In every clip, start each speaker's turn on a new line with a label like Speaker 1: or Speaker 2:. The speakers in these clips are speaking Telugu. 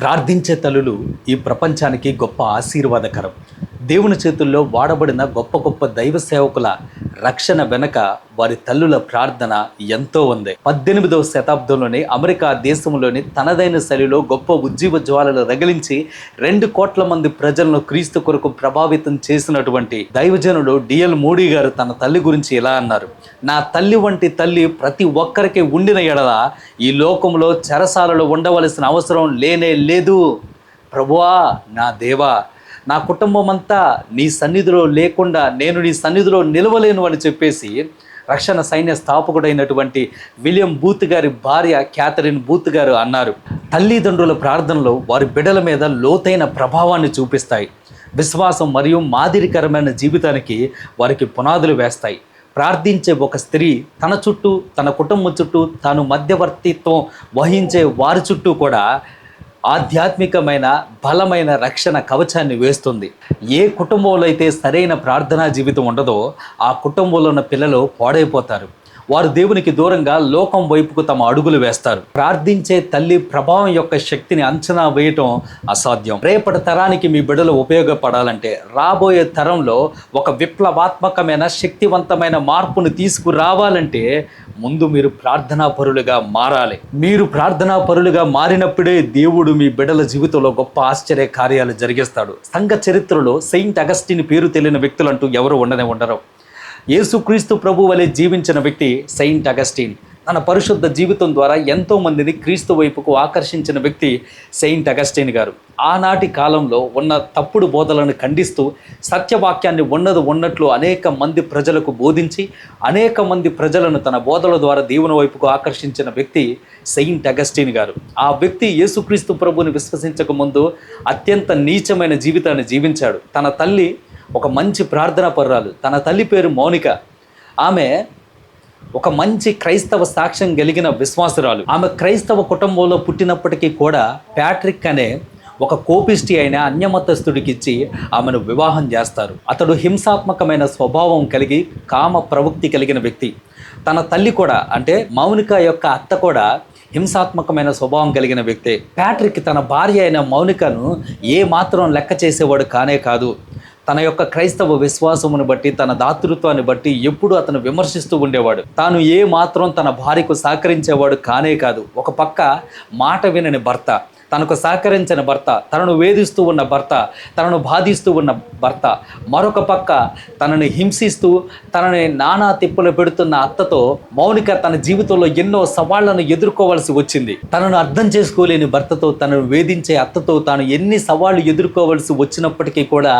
Speaker 1: ప్రార్థించే తల్లులు ఈ ప్రపంచానికి గొప్ప ఆశీర్వాదకరం. దేవుని చేతుల్లో వాడబడిన గొప్ప గొప్ప దైవ సేవకుల రక్షణ వెనక వారి తల్లుల ప్రార్థన ఎంతో ఉంది. పద్దెనిమిదవ శతాబ్దంలోనే అమెరికా దేశంలోని తనదైన శైలిలో గొప్ప ఉజ్జీవ జ్వాలలు రగిలించి రెండు కోట్ల మంది ప్రజలను క్రీస్తు కొరకు ప్రభావితం చేసినటువంటి దైవజనుడు డిఎల్ మోడీ గారు తన తల్లి గురించి ఇలా అన్నారు. నా తల్లి వంటి తల్లి ప్రతి ఒక్కరికి ఉండిన ఎడల ఈ లోకంలో చెరసాలలో ఉండవలసిన అవసరం లేనే లేదు. ప్రభువా నా దేవా నా కుటుంబం అంతా నీ సన్నిధిలో లేకుండా నేను నీ సన్నిధిలో నిలవలేను అని చెప్పేసి రక్షణ సైన్య స్థాపకుడైనటువంటి విలియం బూత్ గారి భార్య క్యాథరిన్ బూత్ గారు అన్నారు. తల్లిదండ్రుల ప్రార్థనలు వారి బిడ్డల మీద లోతైన ప్రభావాన్ని చూపిస్తాయి. విశ్వాసం మరియు మాదిరికరమైన జీవితానికి వారికి పునాదులు వేస్తాయి. ప్రార్థించే ఒక స్త్రీ తన చుట్టూ తన కుటుంబం చుట్టూ తాను మధ్యవర్తిత్వం వహించే వారి చుట్టూ కూడా ఆధ్యాత్మికమైన బలమైన రక్షణ కవచాన్ని వేస్తుంది. ఏ కుటుంబంలో అయితే సరైన ప్రార్థనా జీవితం ఉండదో ఆ కుటుంబంలో ఉన్న పిల్లలు పాడైపోతారు. వారు దేవునికి దూరంగా లోకం వైపుకు తమ అడుగులు వేస్తారు. ప్రార్థించే తల్లి ప్రభావం యొక్క శక్తిని అంచనా వేయటం అసాధ్యం. రేపటి తరానికి మీ బిడ్డలు ఉపయోగపడాలంటే రాబోయే తరంలో ఒక విప్లవాత్మకమైన శక్తివంతమైన మార్పును తీసుకురావాలంటే ముందు మీరు ప్రార్థనా పరులుగా మారాలి. మీరు ప్రార్థనా పరులుగా మారినప్పుడే దేవుడు మీ బిడ్డల జీవితంలో గొప్ప ఆశ్చర్య కార్యాలు జరిగిస్తాడు. సంఘ చరిత్రలో సెయింట్ అగస్టిన్ పేరు తెలియని వ్యక్తులంటూ ఎవరు ఉండనే ఉండరు. యేసుక్రీస్తు ప్రభు వలె జీవించిన వ్యక్తి సెయింట్ అగస్టీన్. తన పరిశుద్ధ జీవితం ద్వారా ఎంతో మందిని క్రీస్తు వైపుకు ఆకర్షించిన వ్యక్తి సెయింట్ అగస్టీన్ గారు. ఆనాటి కాలంలో ఉన్న తప్పుడు బోధలను ఖండిస్తూ సత్యవాక్యాన్ని ఉన్నది ఉన్నట్లు అనేక మంది ప్రజలకు బోధించి అనేక మంది ప్రజలను తన బోధల ద్వారా దేవుని వైపుకు ఆకర్షించిన వ్యక్తి సెయింట్ అగస్టీన్ గారు. ఆ వ్యక్తి యేసుక్రీస్తు ప్రభుని విశ్వసించక ముందు అత్యంత నీచమైన జీవితాన్ని జీవించాడు. తన తల్లి ఒక మంచి ప్రార్థనా పర్రాలు. తన తల్లి పేరు మౌనిక. ఆమె ఒక మంచి క్రైస్తవ సాక్ష్యం కలిగిన విశ్వాసురాలు. ఆమె క్రైస్తవ కుటుంబంలో పుట్టినప్పటికీ కూడా ప్యాట్రిక్ అనే ఒక కోపిష్టి అయిన అన్యమతస్థుడికి ఇచ్చి ఆమెను వివాహం చేస్తారు. అతడు హింసాత్మకమైన స్వభావం కలిగి కామ ప్రవృత్తి కలిగిన వ్యక్తి. తన తల్లి కూడా అంటే మౌనిక యొక్క అత్త కూడా హింసాత్మకమైన స్వభావం కలిగిన వ్యక్తే. ప్యాట్రిక్ తన భార్య అయిన మౌనికను ఏ మాత్రం లెక్క చేసేవాడు కానే కాదు. తన యొక్క క్రైస్తవ విశ్వాసమును బట్టి తన దాతృత్వాన్ని బట్టి ఎప్పుడు అతను విమర్శిస్తూ ఉండేవాడు. తాను ఏ మాత్రం తన భార్యకు సహకరించేవాడు కానే కాదు. ఒక పక్క మాట వినని భర్త తనకు సహకరించిన భర్త తనను వేధిస్తూ ఉన్న భర్త తనను బాధిస్తూ ఉన్న భర్త మరొక పక్క తనని హింసిస్తూ తనని నానా తిప్పులు పెడుతున్న అత్తతో మౌనిక తన జీవితంలో ఎన్నో సవాళ్ళను ఎదుర్కోవాల్సి వచ్చింది. తనను అర్థం చేసుకోలేని భర్తతో తనను వేధించే అత్తతో తాను ఎన్ని సవాళ్ళు ఎదుర్కోవాల్సి వచ్చినప్పటికీ కూడా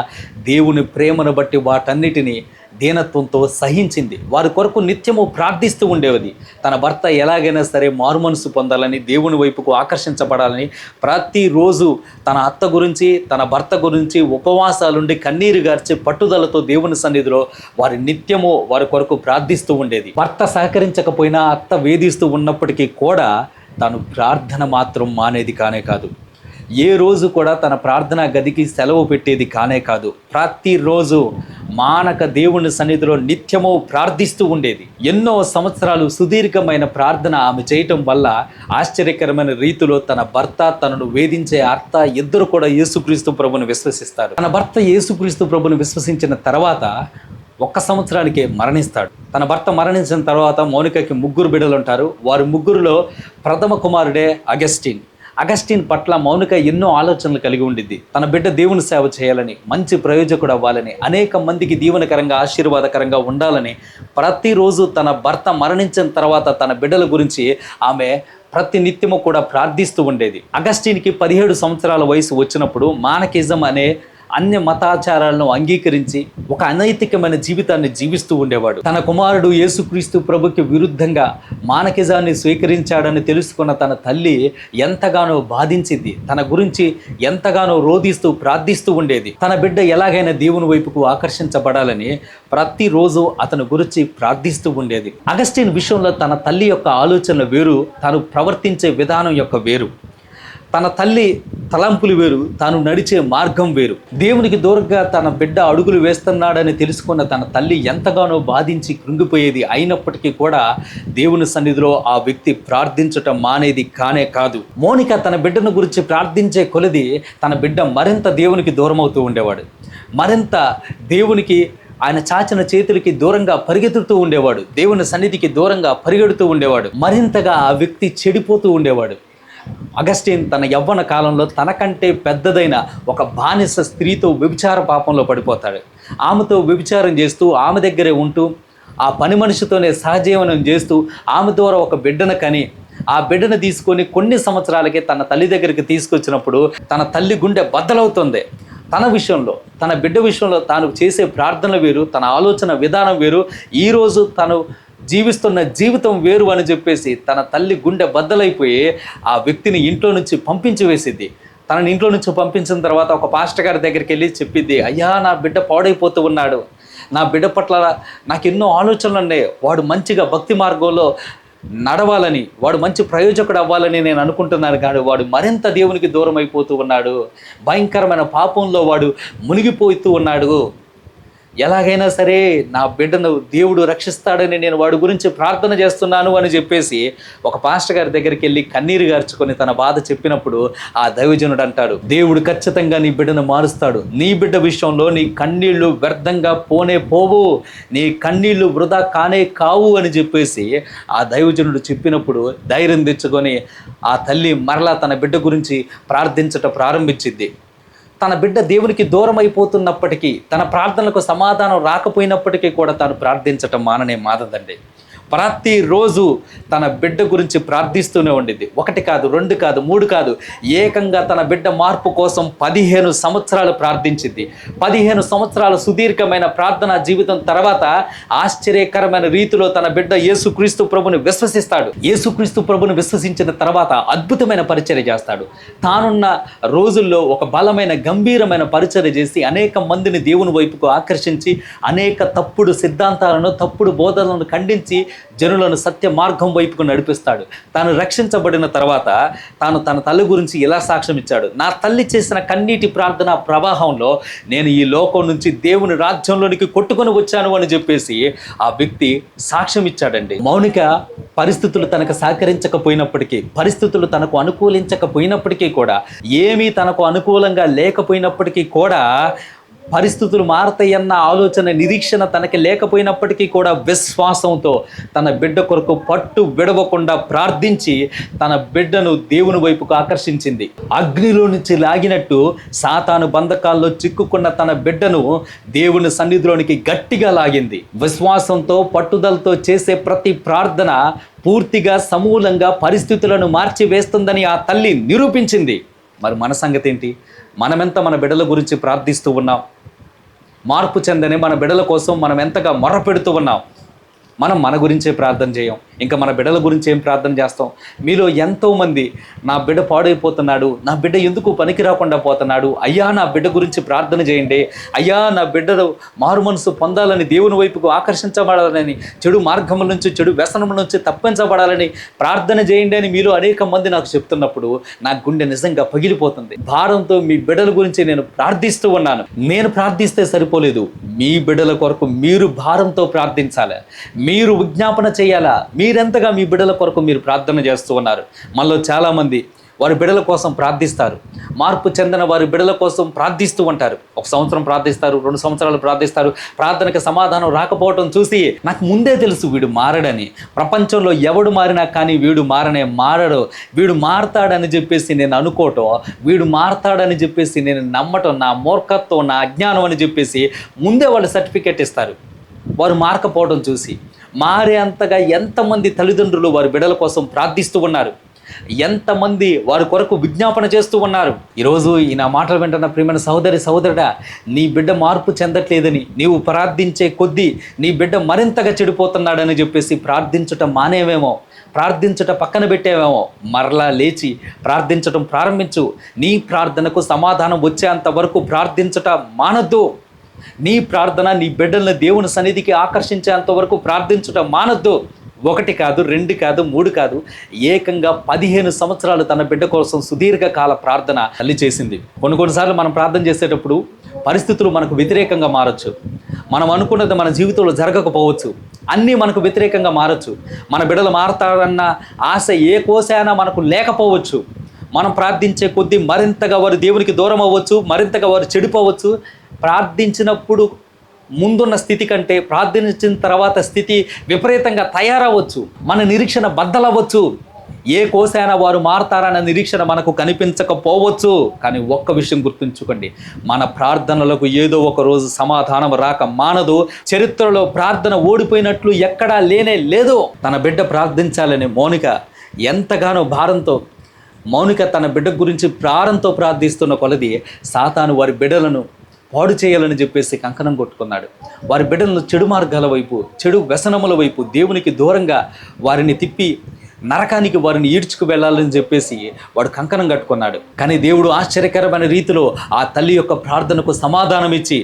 Speaker 1: దేవుని ప్రేమను బట్టి వాటన్నిటిని దీనత్వంతో సహించింది. వారి కొరకు నిత్యము ప్రార్థిస్తూ ఉండేది తన భర్త ఎలాగైనా సరే మారుమనసు పొందాలని దేవుని వైపుకు ఆకర్షించబడాలని ప్రతిరోజు తన అత్త గురించి తన భర్త గురించి ఉపవాసాలుండి కన్నీరు గార్చి పట్టుదలతో దేవుని సన్నిధిలో వారి నిత్యము వారి కొరకు ప్రార్థిస్తూ ఉండేది. భర్త సహకరించకపోయినా అత్త వేధిస్తూ ఉన్నప్పటికీ కూడా తను ప్రార్థన మాత్రం మానేది కానే కాదు. ఏ రోజు కూడా తన ప్రార్థనా గదికి సెలవు పెట్టేది కానే కాదు. ప్రతిరోజు మానక దేవుని సన్నిధిలో నిత్యము ప్రార్థిస్తూ ఉండేది. ఎన్నో సంవత్సరాలు సుదీర్ఘమైన ప్రార్థన ఆమె చేయటం వల్ల ఆశ్చర్యకరమైన రీతిలో తన భర్త తనను వేధించే అర్త ఇద్దరు కూడా యేసుక్రీస్తు ప్రభుని విశ్వసిస్తారు. తన భర్త యేసుక్రీస్తు ప్రభును విశ్వసించిన తర్వాత ఒక్క సంవత్సరానికే మరణిస్తాడు. తన భర్త మరణించిన తర్వాత మౌనికకి ముగ్గురు బిడ్డలు ఉంటారు. వారి ముగ్గురులో ప్రథమ కుమారుడే అగస్టిన్. అగస్టిన్ పట్ల మౌనిక ఎన్నో ఆలోచనలు కలిగి ఉండిద్ది. తన బిడ్డ దేవుని సేవ చేయాలని మంచి ప్రయోజకుడు అవ్వాలని అనేక మందికి దీవెనకరంగా ఆశీర్వాదకరంగా ఉండాలని ప్రతిరోజు తన భర్త మరణించిన తర్వాత తన బిడ్డల గురించి ఆమె ప్రతి నిత్యము కూడా ప్రార్థిస్తూ ఉండేది. అగస్టిన్కి పదిహేడు సంవత్సరాల వయసు వచ్చినప్పుడు మానకిజం అనే అన్య మతాచారాలను అంగీకరించి ఒక అనైతికమైన జీవితాన్ని జీవిస్తూ ఉండేవాడు. తన కుమారుడు యేసుక్రీస్తు ప్రభుకి విరుద్ధంగా మానకిజాన్ని స్వీకరించాడని తెలుసుకున్న తన తల్లి ఎంతగానో బాధించింది. తన గురించి ఎంతగానో రోధిస్తూ ప్రార్థిస్తూ ఉండేది. తన బిడ్డ ఎలాగైనా దేవుని వైపుకు ఆకర్షించబడాలని ప్రతిరోజు అతని గురించి ప్రార్థిస్తూ ఉండేది. అగస్టిన్ విషయంలో తన తల్లి యొక్క ఆలోచనలు వేరు తాను ప్రవర్తించే విధానం యొక్క వేరు. తన తల్లి తలంపులు వేరు తాను నడిచే మార్గం వేరు. దేవునికి దూరంగా తన బిడ్డ అడుగులు వేస్తున్నాడని తెలుసుకున్న తన తల్లి ఎంతగానో బాధించి కృంగిపోయేది అయినప్పటికీ కూడా దేవుని సన్నిధిలో ఆ వ్యక్తి ప్రార్థించటం మానేది కానే కాదు. మోనిక తన బిడ్డను గురించి ప్రార్థించే కొలది తన బిడ్డ మరింత దేవునికి దూరం అవుతూ ఉండేవాడు. మరింత దేవునికి ఆయన చాచిన చేతులకి దూరంగా పరిగెత్తుతూ ఉండేవాడు. దేవుని సన్నిధికి దూరంగా పరిగెడుతూ ఉండేవాడు. మరింతగా ఆ వ్యక్తి చెడిపోతూ ఉండేవాడు. అగస్టిన్ తన యవ్వన కాలంలో తనకంటే పెద్దదైన ఒక బానిస స్త్రీతో వ్యభిచార పాపంలో పడిపోతాడు. ఆమెతో వ్యభిచారం చేస్తూ ఆమె దగ్గరే ఉంటూ ఆ పని మనిషితోనే సహజీవనం చేస్తూ ఆమె ద్వారా ఒక బిడ్డను కని ఆ బిడ్డను తీసుకొని కొన్ని సంవత్సరాలకే తన తల్లి దగ్గరికి తీసుకొచ్చినప్పుడు తన తల్లి గుండె బద్దలవుతుంది. తన విషయంలో తన బిడ్డ విషయంలో తాను చేసే ప్రార్థన వేరు తన ఆలోచన విధానం వేరు. ఈరోజు తను జీవిస్తున్న జీవితం వేరు అని చెప్పేసి తన తల్లి గుండె బద్దలైపోయి ఆ వ్యక్తిని ఇంట్లో నుంచి పంపించి వేసిద్ది. తనని ఇంట్లో నుంచి పంపించిన తర్వాత ఒక పాస్టర్ గారి దగ్గరికి వెళ్ళి చెప్పిద్ది అయ్యా నా బిడ్డ పాడైపోతూ ఉన్నాడు. నా బిడ్డ పట్ల నాకు ఎన్నో ఆలోచనలు ఉన్నాయి. వాడు మంచిగా భక్తి మార్గంలో నడవాలని వాడు మంచి ప్రయోజకుడు అవ్వాలని నేను అనుకుంటున్నాను. కానీ వాడు మరింత దేవునికి దూరం అయిపోతూ ఉన్నాడు. భయంకరమైన పాపంలో వాడు మునిగిపోతూ ఉన్నాడు. ఎలాగైనా సరే నా బిడ్డను దేవుడు రక్షిస్తాడని నేను వాడి గురించి ప్రార్థన చేస్తున్నాను అని చెప్పేసి ఒక పాస్టర్ గారి దగ్గరికి వెళ్ళి కన్నీరు గార్చుకొని తన బాధ చెప్పినప్పుడు ఆ దైవజనుడు అంటాడు దేవుడు ఖచ్చితంగా నీ బిడ్డను మారుస్తాడు. నీ బిడ్డ విషయంలో నీ కన్నీళ్ళు వ్యర్థంగా పోనే పోవు. నీ కన్నీళ్ళు వృధా కానే కావు అని చెప్పేసి ఆ దైవజనుడు చెప్పినప్పుడు ధైర్యం తెచ్చుకొని ఆ తల్లి మరలా తన బిడ్డ గురించి ప్రార్థించట ప్రారంభించింది. తన బిడ్డ దేవునికి దూరం అయిపోతున్నప్పటికీ తన ప్రార్థనలకు సమాధానం రాకపోయినప్పటికీ కూడా తాను ప్రార్థించటం మాననే మాదదండి. ప్రతిరోజు తన బిడ్డ గురించి ప్రార్థిస్తూనే ఉండింది ఒకటి కాదు రెండు కాదు మూడు కాదు. ఏకంగా తన బిడ్డ మార్పు కోసం పదిహేను సంవత్సరాలు ప్రార్థించింది పదిహేను సంవత్సరాల సుదీర్ఘమైన ప్రార్థనా జీవితం తర్వాత ఆశ్చర్యకరమైన రీతిలో తన బిడ్డ యేసుక్రీస్తు ప్రభుని విశ్వసిస్తాడు. యేసుక్రీస్తు ప్రభుని విశ్వసించిన తర్వాత అద్భుతమైన పరిచర్య చేస్తాడు. తానున్న రోజుల్లో ఒక బలమైన గంభీరమైన పరిచర్య చేసి అనేక మందిని దేవుని వైపుకు ఆకర్షించి అనేక తప్పుడు సిద్ధాంతాలను తప్పుడు బోధనలను ఖండించి జనులను సత్య మార్గం వైపుకు నడిపిస్తాడు. తాను రక్షించబడిన తర్వాత తాను తన తల్లి గురించి ఇలా సాక్ష్యం ఇచ్చాడు? నా తల్లి చేసిన కన్నీటి ప్రార్థన ప్రవాహంలో నేను ఈ లోకం నుంచి దేవుని రాజ్యంలోనికి కొట్టుకొని వచ్చాను అని చెప్పేసి ఆ వ్యక్తి సాక్ష్యం ఇచ్చాడండి. మౌనిక పరిస్థితులు తనకు సహకరించకపోయినప్పటికీ పరిస్థితులు తనకు అనుకూలించకపోయినప్పటికీ కూడా ఏమీ తనకు అనుకూలంగా లేకపోయినప్పటికీ కూడా పరిస్థితులు మారతాయన్న ఆలోచన నిరీక్షణ తనకి లేకపోయినప్పటికీ కూడా విశ్వాసంతో తన బిడ్డ కొరకు పట్టు విడవకుండా ప్రార్థించి తన బిడ్డను దేవుని వైపుకు ఆకర్షించింది. అగ్నిలో నుంచి లాగినట్టు సాతాను బంధకాల్లో చిక్కుకున్న తన బిడ్డను దేవుని సన్నిధిలోనికి గట్టిగా లాగింది. విశ్వాసంతో పట్టుదలతో చేసే ప్రతి ప్రార్థన పూర్తిగా సమూలంగా పరిస్థితులను మార్చివేస్తుందని ఆ తల్లి నిరూపించింది. మరి మన సంగతి ఏంటి? మనమెంత మన బిడ్డల గురించి ప్రార్థిస్తూ ఉన్నాం. మార్పు చెందని మన బిడ్డల కోసం మనం ఎంతగా మొర్రపెడుతూ ఉన్నాం. మనం మన గురించే ప్రార్థన చేయం. ఇంకా మన బిడ్డల గురించి ఏం ప్రార్థన చేస్తాం? మీలో ఎంతోమంది నా బిడ్డ పాడైపోతున్నాడు నా బిడ్డ ఎందుకు పనికి రాకుండా పోతున్నాడు? అయ్యా నా బిడ్డ గురించి ప్రార్థన చేయండి. అయ్యా నా బిడ్డలు మారు మనసు పొందాలని దేవుని వైపుకు ఆకర్షించబడాలని చెడు మార్గముల నుంచి చెడు వ్యసనముల నుంచి తప్పించబడాలని ప్రార్థన చేయండి అని మీలో అనేక మంది నాకు చెప్తున్నప్పుడు నా గుండె నిజంగా పగిలిపోతుంది. భారంతో మీ బిడ్డల గురించి నేను ప్రార్థిస్తూ ఉన్నాను. నేను ప్రార్థిస్తే సరిపోలేదు. మీ బిడ్డల కొరకు మీరు భారంతో ప్రార్థించాలి? మీరు విజ్ఞాపన చేయాలా? మీ మీరెంతగా మీ బిడ్డల కొరకు మీరు ప్రార్థన చేస్తూ ఉన్నారు? మనలో చాలామంది వారి బిడ్డల కోసం ప్రార్థిస్తారు. మార్పు చెందిన వారి బిడ్డల కోసం ప్రార్థిస్తూ ఉంటారు. ఒక సంవత్సరం ప్రార్థిస్తారు రెండు సంవత్సరాలు ప్రార్థిస్తారు. ప్రార్థనకు సమాధానం రాకపోవటం చూసి నాకు ముందే తెలుసు వీడు మారడని. ప్రపంచంలో ఎవడు మారినా కానీ వీడు మారనే మారడు. వీడు మారతాడని చెప్పేసి నేను అనుకోవటం వీడు మారతాడని చెప్పేసి నేను నమ్మటం నా మూర్ఖత్వం నా అజ్ఞానం అని చెప్పేసి ముందే వాళ్ళు సర్టిఫికేట్ ఇస్తారు. వారు మారకపోవడం చూసి. మారే అంతగా ఎంతమంది తల్లిదండ్రులు వారి బిడ్డల కోసం ప్రార్థిస్తూ ఉన్నారు. ఎంతమంది వారి కొరకు విజ్ఞాపన చేస్తూ ఉన్నారు. ఈరోజు ఈ నా మాటలు వింటున్న ప్రియమైన సహోదరి సహోదరుడా నీ బిడ్డ మార్పు చెందట్లేదని నీవు ప్రార్థించే కొద్దీ నీ బిడ్డ మరింతగా చెడిపోతున్నాడని చెప్పేసి ప్రార్థించటం మానేవేమో ప్రార్థించటం పక్కన పెట్టేవేమో మరలా లేచి ప్రార్థించటం ప్రారంభించు. నీ ప్రార్థనకు సమాధానం వచ్చేంత వరకు ప్రార్థించట మానద్దు. నీ ప్రార్థన నీ బిడ్డల్ని దేవుని సన్నిధికి ఆకర్షించేంత వరకు ప్రార్థించటం మానద్దు. ఒకటి కాదు రెండు కాదు మూడు కాదు. ఏకంగా పదిహేను సంవత్సరాలు తన బిడ్డ కోసం సుదీర్ఘకాల ప్రార్థన తల్లి చేసింది. కొన్ని కొన్నిసార్లు మనం ప్రార్థన చేసేటప్పుడు పరిస్థితులు మనకు వ్యతిరేకంగా మారచ్చు. మనం అనుకున్నది మన జీవితంలో జరగకపోవచ్చు. అన్నీ మనకు వ్యతిరేకంగా మారచ్చు. మన బిడ్డలు మారతారన్న ఆశ ఏ కోసైనా మనకు లేకపోవచ్చు. మనం ప్రార్థించే కొద్దీ మరింతగా వారు దేవునికి దూరం అవ్వచ్చు మరింతగా వారు చెడిపోవచ్చు. ప్రార్థించినప్పుడు ముందున్న స్థితి కంటే ప్రార్థించిన తర్వాత స్థితి విపరీతంగా తయారవ్వచ్చు మన నిరీక్షణ బద్దలవ్వచ్చు. ఏ కోసైనా వారు మారతారన్న నిరీక్షణ మనకు కనిపించకపోవచ్చు. కానీ ఒక్క విషయం గుర్తుంచుకోండి మన ప్రార్థనలకు ఏదో ఒక రోజు సమాధానం రాక మానదు. చరిత్రలో ప్రార్థన ఓడిపోయినట్లు ఎక్కడా లేనే లేదు. తన బిడ్డ ప్రార్థించాలని మౌనిక ఎంతగానో భారంతో మౌనిక తన బిడ్డ గురించి ప్రారంతో ప్రార్థిస్తున్న కొలది సాతాను వారి బిడ్డలను పాడు చేయాలని చెప్పేసి కంకణం కొట్టుకున్నాడు. వారి బిడ్డలను చెడు మార్గాల వైపు చెడు వ్యసనముల వైపు దేవునికి దూరంగా వారిని తిప్పి నరకానికి వారిని ఈడ్చుకు వెళ్ళాలని చెప్పేసి వాడు కంకణం కట్టుకున్నాడు. కానీ దేవుడు ఆశ్చర్యకరమైన రీతిలో ఆ తల్లి యొక్క ప్రార్థనకు సమాధానం ఇచ్చి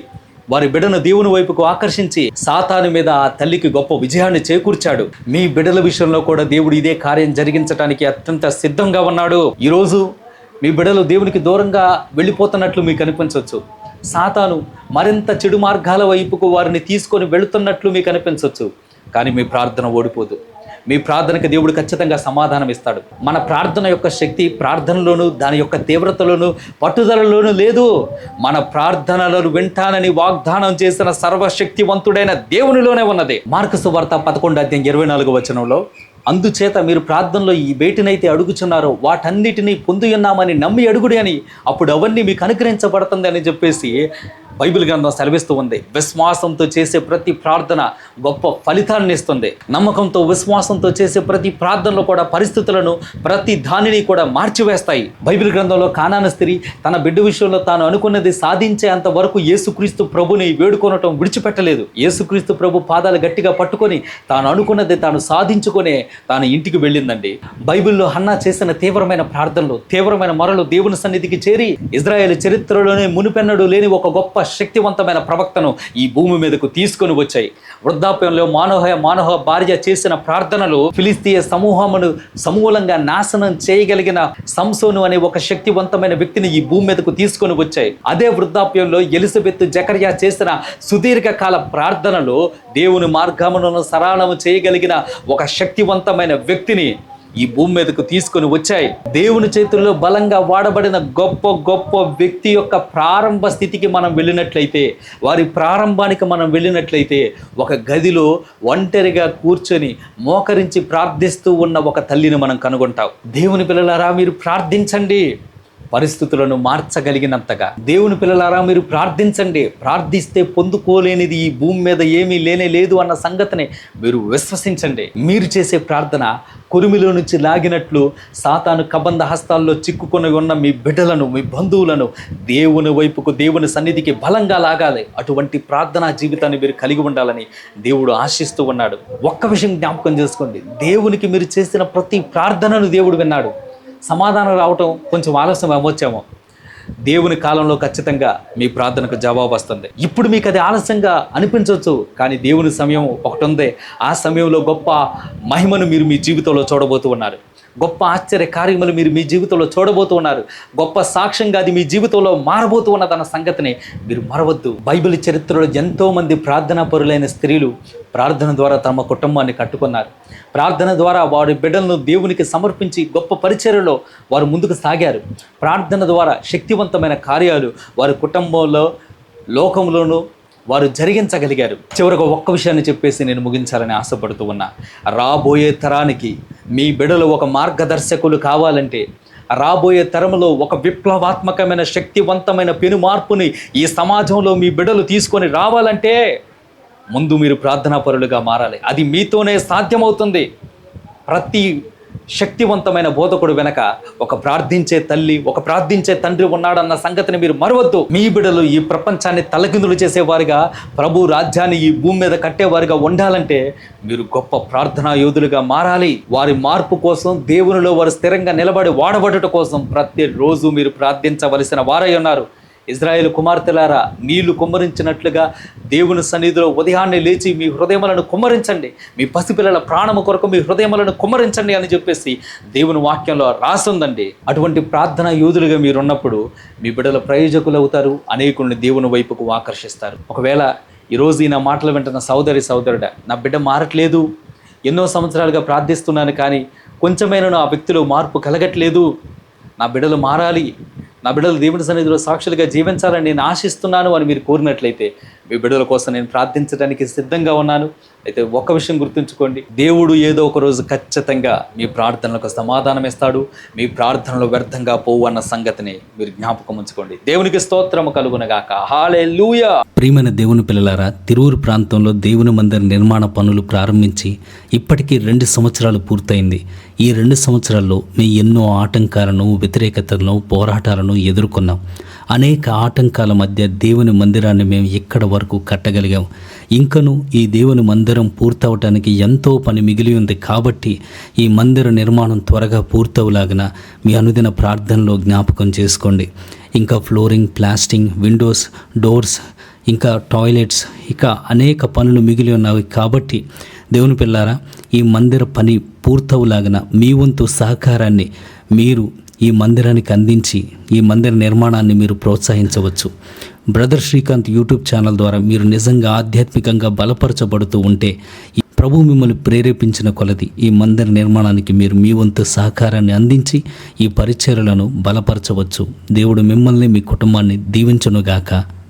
Speaker 1: వారి బిడ్డను దేవుని వైపుకు ఆకర్షించి సాతాను మీద ఆ తల్లికి గొప్ప విజయాన్ని చేకూర్చాడు. మీ బిడ్డల విషయంలో కూడా దేవుడు ఇదే కార్యం జరిగించడానికి అత్యంత సిద్ధంగా ఉన్నాడు. ఈరోజు మీ బిడ్డలు దేవునికి దూరంగా వెళ్ళిపోతున్నట్లు మీకు అనిపించవచ్చు. సాతాను మరింత చెడు మార్గాల వైపుకు వారిని తీసుకొని వెళుతున్నట్లు మీకు అనిపించవచ్చు కానీ మీ ప్రార్థన ఓడిపోదు. మీ ప్రార్థనకి దేవుడు ఖచ్చితంగా సమాధానం ఇస్తాడు. మన ప్రార్థన యొక్క శక్తి ప్రార్థనలోను దాని యొక్క తీవ్రతలోను పట్టుదలలోనూ లేదు. మన ప్రార్థనలను వింటానని వాగ్దానం చేసిన సర్వశక్తివంతుడైన దేవునిలోనే ఉన్నది. మార్కసు వార్త పదకొండు అధ్యాయం ఇరవై నాలుగు వచనంలో అందుచేత మీరు ప్రార్థనలో ఈ వేటినైతే అడుగుచున్నారో వాటన్నిటినీ పొందుయున్నామని నమ్మి అడుగుడి అని అప్పుడు అవన్నీ మీకు అనుగ్రహించబడుతుంది అని చెప్పేసి బైబిల్ గ్రంథం సెలవిస్తూ ఉంది. విశ్వాసంతో చేసే ప్రతి ప్రార్థన గొప్ప ఫలితాన్ని ఇస్తుంది. నమ్మకంతో విశ్వాసంతో చేసే ప్రతి ప్రార్థనలో కూడా పరిస్థితులను ప్రతి దానిని కూడా మార్చివేస్తాయి. బైబిల్ గ్రంథంలో కానాన స్త్రీ తన బిడ్డ విషయంలో తాను అనుకున్నది సాధించేంత వరకు యేసుక్రీస్తు ప్రభుని వేడుకొనటం విడిచిపెట్టలేదు. యేసుక్రీస్తు ప్రభు పాదాలు గట్టిగా పట్టుకొని తాను అనుకున్నది తాను సాధించుకునే తాను ఇంటికి వెళ్ళిందండి. బైబిల్లో హన్నా చేసిన తీవ్రమైన ప్రార్థనలు తీవ్రమైన మొరలు దేవుని సన్నిధికి చేరి ఇజ్రాయేల్ చరిత్రలోనే మునిపెన్నడు లేని ఒక గొప్ప శక్తివంతమైన ప్రవక్తను ఈ భూమి మీదకు తీసుకొని వచ్చాయి. వృద్ధాప్యంలో మానవ మానవ భార్య చేసిన ప్రార్థనలు ఫిలిస్తీయ సమూహమును సమూలంగా నాశనం చేయగలిగిన సంసోను అనే ఒక శక్తివంతమైన వ్యక్తిని ఈ భూమి మీదకు తీసుకొని వచ్చాయి. అదే వృద్ధాప్యంలో ఎలిజబెత్ జకర్యా చేసిన సుదీర్ఘకాల ప్రార్థనలు దేవుని మార్గమును సరాణము చేయగలిగిన ఒక శక్తివంతమైన వ్యక్తిని ఈ భూమి మీదకు తీసుకొని వచ్చాయి. దేవుని చేతుల్లో బలంగా వాడబడిన గొప్ప గొప్ప వ్యక్తి యొక్క ప్రారంభ స్థితికి మనం వెళ్ళినట్లయితే వారి ప్రారంభానికి మనం వెళ్ళినట్లయితే ఒక గదిలో ఒంటరిగా కూర్చొని మోకరించి ప్రార్థిస్తూ ఉన్న ఒక తల్లిని మనం కనుగొంటాం. దేవుని పిల్లలారా మీరు ప్రార్థించండి. పరిస్థితులను మార్చగలిగినంతగా. దేవుని పిల్లలారా మీరు ప్రార్థించండి. ప్రార్థిస్తే పొందుకోలేనిది ఈ భూమి మీద ఏమీ లేనే లేదు అన్న సంగతిని మీరు విశ్వసించండి. మీరు చేసే ప్రార్థన కురిమిలో నుంచి లాగినట్లు సాతాను కబంధ హస్తాల్లో చిక్కుకొని ఉన్న మీ బిడ్డలను మీ బంధువులను దేవుని వైపుకు దేవుని సన్నిధికి బలంగా లాగాలి. అటువంటి ప్రార్థనా జీవితాన్ని మీరు కలిగి ఉండాలని దేవుడు ఆశిస్తూ ఉన్నాడు. ఒక్క విషయం జ్ఞాపకం చేసుకోండి. దేవునికి మీరు చేసిన ప్రతి ప్రార్థనను దేవుడు విన్నాడు. సమాధానం రావటం కొంచెం ఆలస్యం అవ్వచ్చేమో. దేవుని కాలంలో ఖచ్చితంగా మీ ప్రార్థనకు జవాబు వస్తుంది. ఇప్పుడు మీకు అది ఆలస్యంగా అనిపించవచ్చు కానీ దేవుని సమయం ఒకటి ఉంది. ఆ సమయంలో గొప్ప మహిమను మీరు మీ జీవితంలో చూడబోతూ ఉన్నారు. గొప్ప ఆశ్చర్య కార్యములు మీరు మీ జీవితంలో చూడబోతూ ఉన్నారు. గొప్ప సాక్ష్యంగా అది మీ జీవితంలో మారబోతూ ఉన్నదన్న సంగతిని మీరు మరవద్దు. బైబిల్ చరిత్రలో ఎంతోమంది ప్రార్థనా పరులైన స్త్రీలు ప్రార్థన ద్వారా తమ కుటుంబాన్ని కట్టుకున్నారు. ప్రార్థన ద్వారా వారి బిడ్డలను దేవునికి సమర్పించి గొప్ప పరిచర్యలో వారు ముందుకు సాగారు. ప్రార్థన ద్వారా శక్తివంతమైన కార్యాలు వారి కుటుంబంలో లోకంలోనూ వారు జరిగించగలిగారు. చివరకు ఒక్క విషయాన్ని చెప్పేసి నేను ముగించాలని ఆశపడుతూ ఉన్నా. రాబోయే తరానికి మీ బిడలు ఒక మార్గదర్శకులు కావాలంటే రాబోయే తరములో ఒక విప్లవాత్మకమైన శక్తివంతమైన పెను మార్పుని ఈ సమాజంలో మీ బిడలు తీసుకొని రావాలంటే ముందు మీరు ప్రార్థనా పరులుగా మారాలి. అది మీతోనే సాధ్యమవుతుంది. ప్రతి శక్తివంతమైన బోధకుడు వెనక ఒక ప్రార్థించే తల్లి ఒక ప్రార్థించే తండ్రి ఉన్నాడన్న సంగతిని మీరు మరవద్దు. మీ బిడలు ఈ ప్రపంచాన్ని తలకిందులు చేసేవారిగా ప్రభు రాజ్యాన్ని ఈ భూమి మీద కట్టేవారిగా ఉండాలంటే మీరు గొప్ప ప్రార్థనా యోధులుగా మారాలి. వారి మార్పు కోసం దేవునిలో వారు స్థిరంగా నిలబడి వాడబడుట కోసం ప్రతిరోజు మీరు ప్రార్థించవలసిన వారై ఉన్నారు. ఇజ్రాయేల్ కుమార్తెలారా నీళ్ళు కుమ్మరించినట్లుగా దేవుని సన్నిధిలో ఉదయాన్నే లేచి మీ హృదయములను కుమ్మరించండి. మీ పసిపిల్లల ప్రాణము కొరకు మీ హృదయములను కుమ్మరించండి అని చెప్పేసి దేవుని వాక్యంలో రాసుందండి. అటువంటి ప్రార్థన యోధులుగా మీరున్నప్పుడు మీ బిడ్డల ప్రయోజకులు అవుతారు అనేకుల్ని దేవుని వైపుకు ఆకర్షిస్తారు. ఒకవేళ ఈరోజు ఈ నా మాటలు వింటున్న సోదరి సోదరుడ నా బిడ్డ మారట్లేదు. ఎన్నో సంవత్సరాలుగా ప్రార్థిస్తున్నాను కానీ కొంచెమైనా ఆ వ్యక్తిలో మార్పు కలగట్లేదు. నా బిడ్డలు మారాలి. నా బిడ్డలు దేవుని సన్నిధిలో సాక్షులుగా జీవించాలని నేను ఆశిస్తున్నాను అని మీరు కోరినట్లయితే బిడ్డల కోసం నేను ప్రార్థించడానికి సిద్ధంగా ఉన్నాను. అయితే ఒక విషయం గుర్తుంచుకోండి. దేవుడు ఏదో ఒక రోజు ఖచ్చితంగా మీ ప్రార్థనలకు సమాధానం ఇస్తాడు. మీ ప్రార్థనలు వ్యర్థంగా పోవు అన్న సంగతిని మీరు జ్ఞాపకం ఉంచుకోండి. దేవునికి స్తోత్రము కలుగునగాక. హాలే లూయ ప్రియమైన దేవుని పిల్లలారా తిరువురు ప్రాంతంలో దేవుని మందిర నిర్మాణ పనులు ప్రారంభించి ఇప్పటికీ రెండు సంవత్సరాలు పూర్తయింది. ఈ రెండు సంవత్సరాల్లో మీ ఎన్నో ఆటంకాలను వ్యతిరేకతలను పోరాటాలను ఎదుర్కొన్నాం. అనేక ఆటంకాల మధ్య దేవుని మందిరాన్ని మేము ఇక్కడ వరకు కట్టగలిగాం ఇంకను ఈ దేవుని మందిరం పూర్తవటానికి ఎంతో పని మిగిలి ఉంది కాబట్టి ఈ మందిర నిర్మాణం త్వరగా పూర్తవులాగిన మీ అనుదిన ప్రార్థనలో జ్ఞాపకం చేసుకోండి. ఇంకా ఫ్లోరింగ్ ప్లాస్టింగ్ విండోస్ డోర్స్ ఇంకా టాయిలెట్స్ ఇక అనేక పనులు మిగిలి ఉన్నవి కాబట్టి దేవుని పిల్లారా ఈ మందిర పని పూర్తవులాగిన మీ వంతు సహకారాన్ని మీరు ఈ మందిరానికి అందించి ఈ మందిర నిర్మాణాన్ని మీరు ప్రోత్సహించవచ్చు. బ్రదర్ శ్రీకాంత్ యూట్యూబ్ ఛానల్ ద్వారా మీరు నిజంగా ఆధ్యాత్మికంగా బలపరచబడుతూ ఉంటే ఈ ప్రభు మిమ్మల్ని ప్రేరేపించిన కొలది ఈ మందిర నిర్మాణానికి మీరు మీ వంతు సహకారాన్ని అందించి ఈ పరిచర్యలను బలపరచవచ్చు. దేవుడు మిమ్మల్ని మీ కుటుంబాన్ని దీవించునుగాక.